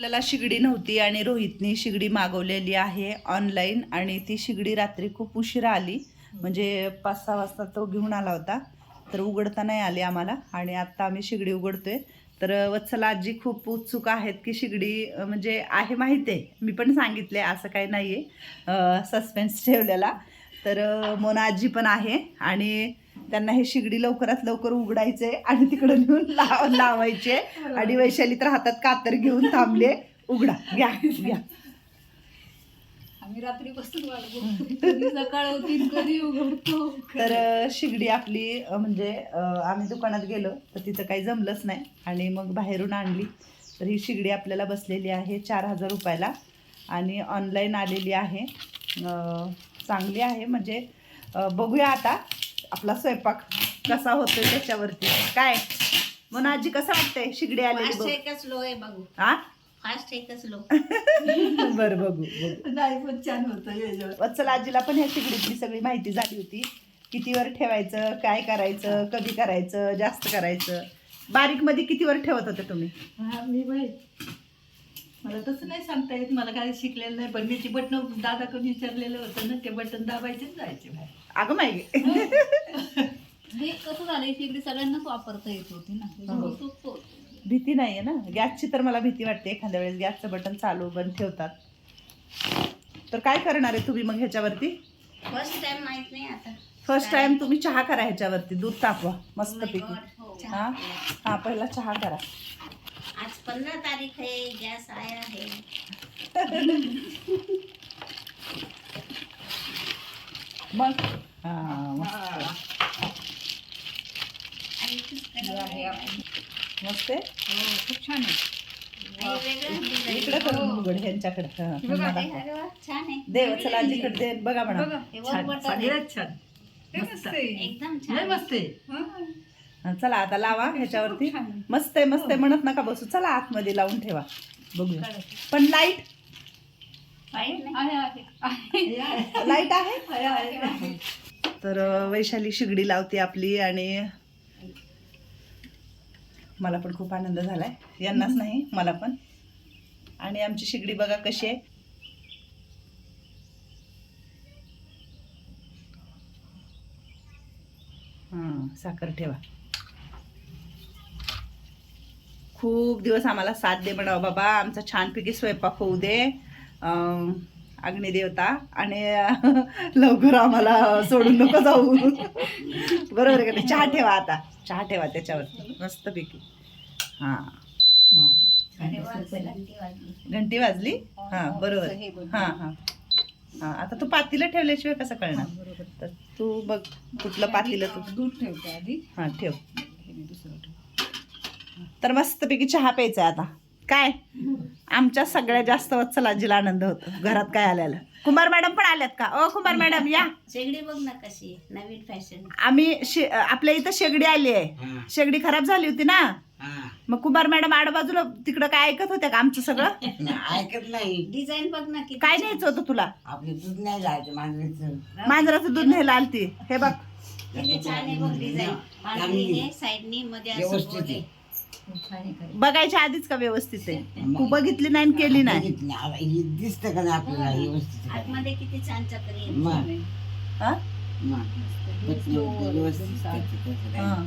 आपल्याला शिगडी नव्हती आणि रोहितनी शिगडी मागवलेली आहे ऑनलाईन आणि ती शिगडी रात्री खूप उशिरा आली. म्हणजे पाच सहा वाजता तो घेऊन आला होता. तर उघडता नाही आली आम्हाला आणि आत्ता आम्ही शिगडी उघडतोय. तर वत्सला आजी खूप उत्सुक आहेत की शिगडी म्हणजे आहे माहिती आहे. मी पण सांगितले असं काही नाही आहे सस्पेन्स ठेवलेला. तर मोना आजी पण आहे आणि त्यांना हे शिगडी लवकरात लवकर उघडायचे आणि तिकडे नेऊन लाव लावायचे. आणि वैशाली तर हातात कातर घेऊन थांबले. उघडा. घ्या. घ्या. आम्ही रात्री बसून वाट बघतो. कधी सकाळ होती आणि कधी उघडतो. तर अं, शिगडी आपली अं, म्हणजे अं, आम्ही दुकानात गेलो तर तिथं काही जमलंच नाही. आणि मग बाहेरून आणली. तर ही शिगडी आपल्याला बसलेली आहे चार हजार रुपयाला. आणि ऑनलाईन आलेली आहे. अं, चांगली आहे. म्हणजे अं, बघूया आता. आपला स्वयंपाक कसा होतोय त्याच्यावरती. काय? म्हणून आजी कसं वाटतंय शिगडी आलेली फास्ट बघ. एकच लो आहे बघू. हा? फास्ट एकच लो. बरं बघू बघू. नाही पण छान होतं याच्यावर वत्सल आजीला पण ह्या शिगडीतली सगळी माहिती झाली होती. कितीवर ठेवायचं काय करायचं कधी करायचं जास्त करायचं. बारीकमध्ये कितीवर ठेवत होते तुम्ही? हा मी बाई मला तसं नाही सांगता येत. मला काय शिकलेलं नाही. पण मी ती बटन दादाकडून विचारलेलं होतं ना ते बटन दाबायचेच जायचे बाहेर. अगं माहिती हे कसं झालं शेगडी सगळ्यांनाच वापरता येत होती ना. त्याच्यामुळे सोपं होतं. भीती नाहीये ना? गॅसची तर मला भीती वाटते. एखाद्या वेळेस गॅसचं बटन चालू बंद ठेवतात. तर काय करणार आहे तुम्ही मग ह्याच्यावरती? फर्स्ट टाइम माहीत नाही आता. फर्स्ट टाइम तुम्ही चहा करा ह्याच्यावरती. दूध तापवा मस्त Oh पैकी. God, हो. हा? हा पहिला चहा करा. पंद्रह तारीख है गैस आया है मग? हा मस्त. आहे. हो, खूप छान आहे. इकडे करून उघड ह्यांच्याकडे. छान देव चला दे बघा म्हणा. छान. छान. मस्त एकदम छान मस्त आहे. हा, चला आता लावा ह्याच्यावरती. मस्त आहे मस्त आहे. म्हणत नका बसू. चला आतमध्ये लावून ठेवा. बघूया. पण लाइट White नाही. आहे, आहे. आहे, लाइट आहे. आहे, आहे. तर वैशाली शिगडी लावते आपली आणि मला पण खूप आनंद झालाय. यांनाच नाही मला पण. आणि आमची शिगडी बघा कशी आहे. हां साखर ठेवा. खूप दिवस आम्हाला साथ दे म्हणावं बाबा आमचा छानपैकी स्वयंपाक होऊ दे अग्निदेवता आणि लवकर आम्हाला सोडून नको जाऊ बरोबर आहे का? चहा ठेवा आता चहा ठेवा त्याच्यावर मस्तपैकी हां घंटी वाजली. हां बरोबर हे. हां हां आता तू पातीला ठेवल्याशिवाय कसं कळणार. तर तू बघ कुठलं पातीलं तू दूध ठेवते आधी हां ठेव दुसरं. तर मस्तपैकी चहा प्यायचा आहे आता. काय? आमच्या सगळ्यात जास्त वत्सलाजीला आनंद होतो. घरात काय आल्याला कुमार मॅडम पण आल्यात का? ओ कुमार मॅडम या. शेगडी बघ ना कशी. नवीन फॅशन. आम्ही शे आपल्या इथं शेगडी आली आहे. शेगडी खराब झाली होती ना? मग कुमार मॅडम आडबाजूला तिकडं काय ऐकत होत्या का आमचं सगळं? ऐकत नाही. डिझाईन बघ ना किती काय. न्यायचं होतं तुला? आपले दूध नाही जायचं मांजरीचं. मांजराचं दूध न्यायला आलती. हे बघ. किती छान आहे बघ डिझाईन. साईडनी मध्ये असं व्यवस्थित गोल आहे. आहे. बघायच्या आधीच का व्यवस्थित आहे तू बघितली नाही आणि केली नाही दिसतं का नाही आपल्याला व्यवस्थित आहे. आतमध्ये किती छान चक्री आहे. मग, हा? मग. slow, व्यवस्थित एकदम त्याचं साफ. त्याचं काय. हं.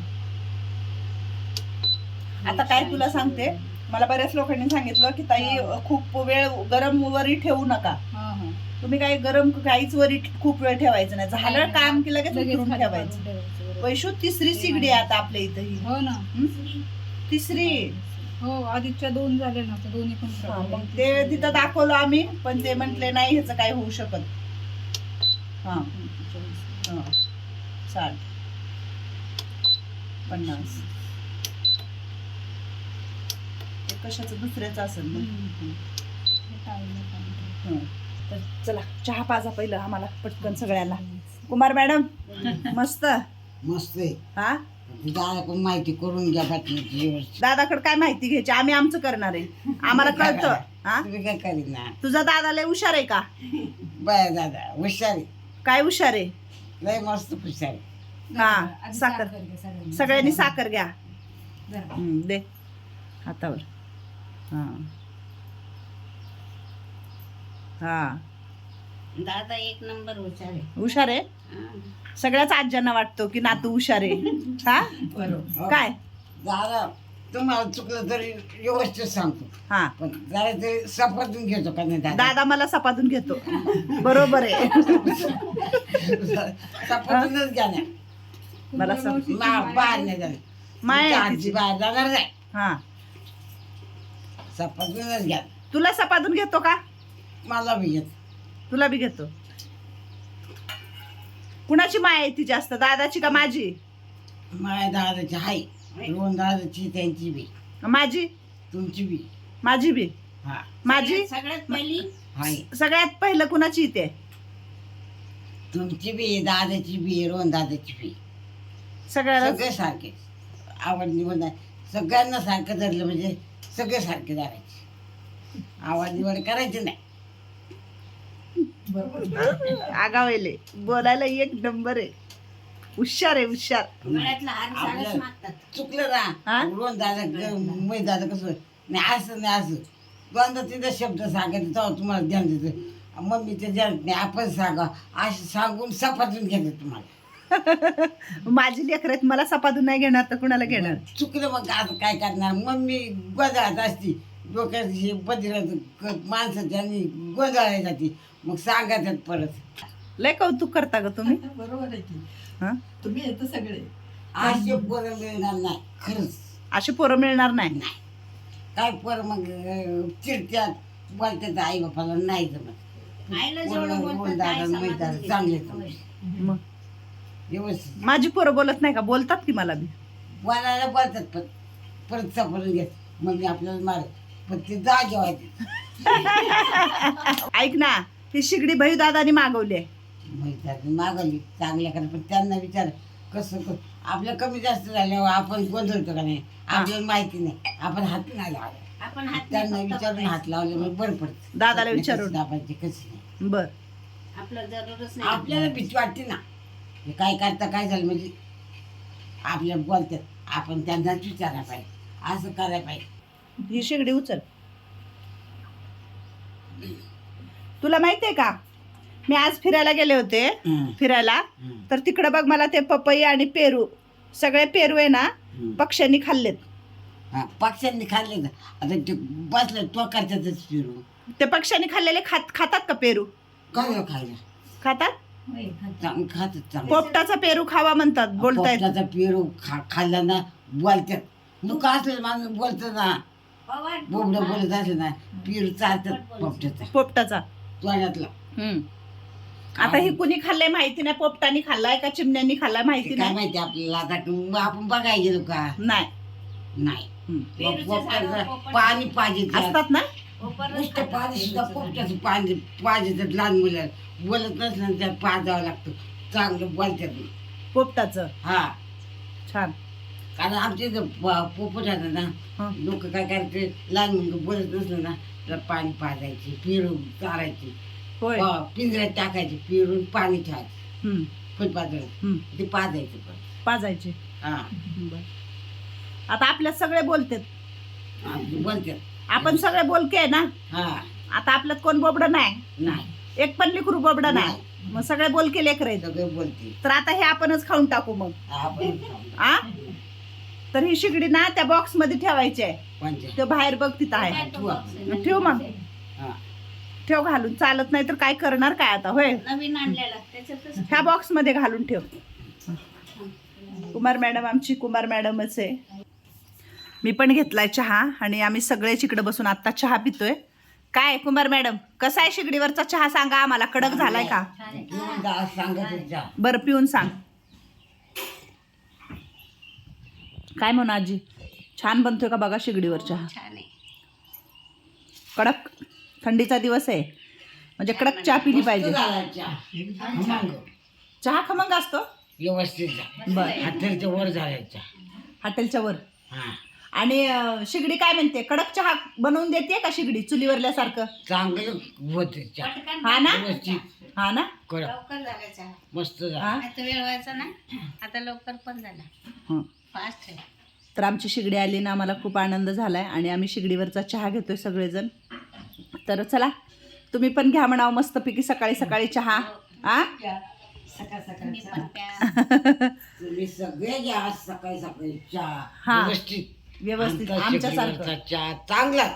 आता काय तुला सांगते मला बऱ्याच लोकांनी सांगितलं की ताई खूप वेळ गरम वरी ठेवू नका हा, हा. तुम्ही काही गरम काहीच वरी खूप वेळ ठेवायचं नाही झालं काम की लगेच लगेच उतरून खाली ठेवायचं बरोबर. वैशू तिसरी सिगडी आहे आता आपल्या इथं ही हो ना हं? तिसरी. हो आधीच्या दोन झाले ना तर दोन्ही पण हा, मग. ते तिथं दाखवलं आम्ही पण ते म्हंटले नाही ह्याचं काय होऊ शकत. हा. हा. चाल. पन्नास. ते कशाचं? दुसऱ्याचं असेल मग. हे टाळलं पाहिजे. हं. तर चला चहा पाजा पहिलं आम्हाला पटकन सगळ्यांना. कुमार मॅडम मस्त? मस्त आहे. हा? ऐकून माहिती करून घ्या बातमीची व्यवस्थित. दादाकडे काय माहिती घ्यायची? आम्ही आमचं करणार आहे. आम्हाला कळतं. हा? तुम्ही काय करीत ना तुझा दादा लय हुशार आहे का? बाय दादा हुशार आहे. काय हुशार आहे? लय मस्त हुशार आहे. हा साखर. सगळ्यांनी. साखर घ्या. हं, दे. हातावर. हां. हा. दादा एक नंबर हुशार आहे. हुशार आहे? हा. सगळ्याच आज्यांना वाटतो की नातू हुशार आहे. हा? बरोबर. काय? दादा तुम्हाला चुकलं तरी व्यवस्थित सांगतो. हा. पण जरा ते सपाटून घेतो का नाही दादा? दादा मला सपातून घेतो. बरोबर आहे. सपाटूनच घ्या ना. मला सप मा- बाहेर नाही जाणार. माय तुमच्या आहे आजी तिची. बाहेर जाणार नाही. हा. सपाटूनच घ्या. तुला सपातून घेतो का? मला बी घेत. तुला बी घेतो. कुणाची माय आहे ती जास्त दादाची का माझी? माझ्या दादाची हाय दोन दादाची त्यांची बी. माझी? तुमची बी. माझी बी? हा. माझी? सगळ्यात पहिली? हाय सगळ्यात पहिलं कुणाची इथे? तुमची बी दादाची बी रोहन दादाची बी. सगळ्याला सगळे सारखे. आवड निवड सगळ्यांना सारखं धरलं म्हणजे सगळे सारखे धरायचे. आवड निवड करायची नाही. आगावेले. बोलायला एक नंबर आहे. हुशार आहे हुशार. आपलं चुकलं हा? ना दादा मै दादा कसं? नाही असं नाही असं. दोनदा तिथं शब्द सांगायचं तेव्हा तुम्हाला ध्यान देतं. मम्मीच्या ध्यान नाही आपण सांगा असं सांगून सपाटून घ्यायचं तुम्हाला. माझी लेकर मला सपातून नाही घेणार तर कुणाला घेणार? चुकलं मग आता काय करणार? मम्मी गोंधळात असती. डोक्यात हे बदिरात माणसं त्यांनी गोंधळायला जाते मग सांगायचं परत. लय कौतुक करता ग तुम्ही? बरोबर आहे की. हा? तुम्ही येतं सगळे. असे पोरं मिळणार नाही खरंच. अशी पोरं मिळणार नाही? काय पोरं मग अं, चिडत्यात बोलतात आई बापाला नाही जमत. आईला जेवढं बोलतात आई चांगले घेते. होय. मग? व्यवस्थित. माझी पोरं बोलत नाही का? बोलतात की मला बी? बोलायला बोलतात पण परत सापडून घेत मग मी आपल्याला मार पण ते ऐक ना ही शिगडी भई दादानी मागवली आहे. मागवली चांगल्या कारण पण त्यांना विचार कसं क- आपलं कमी जास्त झाल्यावर आपण गोंधळतो का नाही? आपल्याला माहिती नाही. आपण हात नाही लावला. आपण हात त्यांना नाही फक्त विचारून हात लावले मग बरं पडतं. दादाला विचारून. दाबायचे कसे नाही. बर. आपलं जरूरच नाही. आपल्याला भीती वाटते ना. हे काय करता काय झालं म्हणजे आपल्याला बोलतात आपण त्यांनाच विचारायला पाहिजे. असं करायला पाहिजे. ही शिगडी उचल. तुला माहितीये का? मी आज फिरायला गेले होते फिरायला. तर तिकडे बघ मला ते पपई आणि पेरू सगळे पेरू आहे ना. पक्ष्यांनी खाल्लेत. हा, पक्ष्यांनी खाल्ले ना आता ते बसलं तो करतातच फिरू ते पक्ष्यांनी खाल्लेले खात खातात का पेरू? काय खायला? खातात? होय, खात. चांग खातात चांगलं. पोपटाचा पेरू खावा म्हणतात बोलतायत. पोपटाचा पेरू खा खाल्ला ना बोलतात. दुःख असलं माणूस बोलतं ना. बोबडं. बोलत असलं ना पेरू चालतात पोपटाचा. पोपटाचा. तोंडातला. हम्म. आता ही कुणी खाल्लंय माहिती नाही पोपटानी खाल्लाय का चिमण्यांनी खाल्लाय माहिती काय नाही. माहिती आपल्याला आता आपण बघायला गेलो का? नाही. नाही. हम्म. झाड, पोपट. पाणी पाहिजे. असतात ना? नुसतं पाणी सुद्धा. पोपटाचं पाणी पाहिजे लहान मुलं बोलत नसलं ना त्यात पाजावं लागतं. चांगलं बोलतात. पोपटाचं. हा. छान. कारण आमच्या इथं प- पोपट आहे ना हं. लोक काय करायचे लहान मुलं बोलत नसलं ना तर पाणी पाजायचे पिरून चारायचे. होय. पिंजऱ्यात टाकायचे पिरून पाणी ठेवायचे. हम्म. ते पाजायचे पण. पाजायचे. हा. बर. आता आपल्यात सगळे बोलतात. बोलतात. आपण सगळे बोलके आहे ना? हा. आता आपल्यात कोण बोबड नाही? नाही. एक पण लिकरू बोबड नाही. मग सगळे बोलके लेकर सगळे बोलते. तर आता हे आपणच खाऊन टाकू मग. आपण आ? तर ही शिगडी ना त्या बॉक्समध्ये ठेवायची आहे. ते बाहेर बघ तिथं आहे? ठेव. मग हा. ठेव घालून. चालत नाही तर काय करणार काय आता होय? ह्या बॉक्समध्ये घालून ठेव. कुमार मॅडम आमची कुमार मॅडमच आहे. मी पण घेतलाय चहा आणि आम्ही सगळेच इकडे बसून आता चहा पितोय. काय कुमार मॅडम कसा आहे शिगडीवरचा चहा सांगा? आम्हाला कडक झालाय का. बरं पिऊन सांग. काय म्हणू आजी? छान बनतोय का बघा शिगडीवर चहा? छान आहे. कडक थंडीचा दिवस आहे. म्हणजे कडक चहा पिली पाहिजे. चहा. खमंग. चहा खमंग असतो? व्यवस्थित बर हॉटेलच्या वर जायच्या हॉटेलच्या वर? हा. आणि अं, शिगडी काय म्हणते? कडक चहा बनवून देते का शिगडी? चुलीवरल्यासारखं? चांगलं होते चहा. हा ना? व्यवस्थित. हा ना? कडक. लवकर झाला चहा. मस्त झाला. हा? आता वेळ व्हायचा ना? आता लवकर पण झाला. हं. फास्ट आहे. तर आमची शिगडी आली ना आम्हाला खूप आनंद झालाय आणि आम्ही शिगडीवरचा चहा घेतोय सगळेजण. तर चला तुम्ही पण घ्या म्हणावं मस्तपैकी सकाळी सकाळी चहा. आ? सकाळ सगळे घ्या आज सकाळी सकाळी चहा. हा. व्यवस्थित. व्यवस्थित. आमचा आमच्यासारखं. शेगडीवरचा चहा चांगला.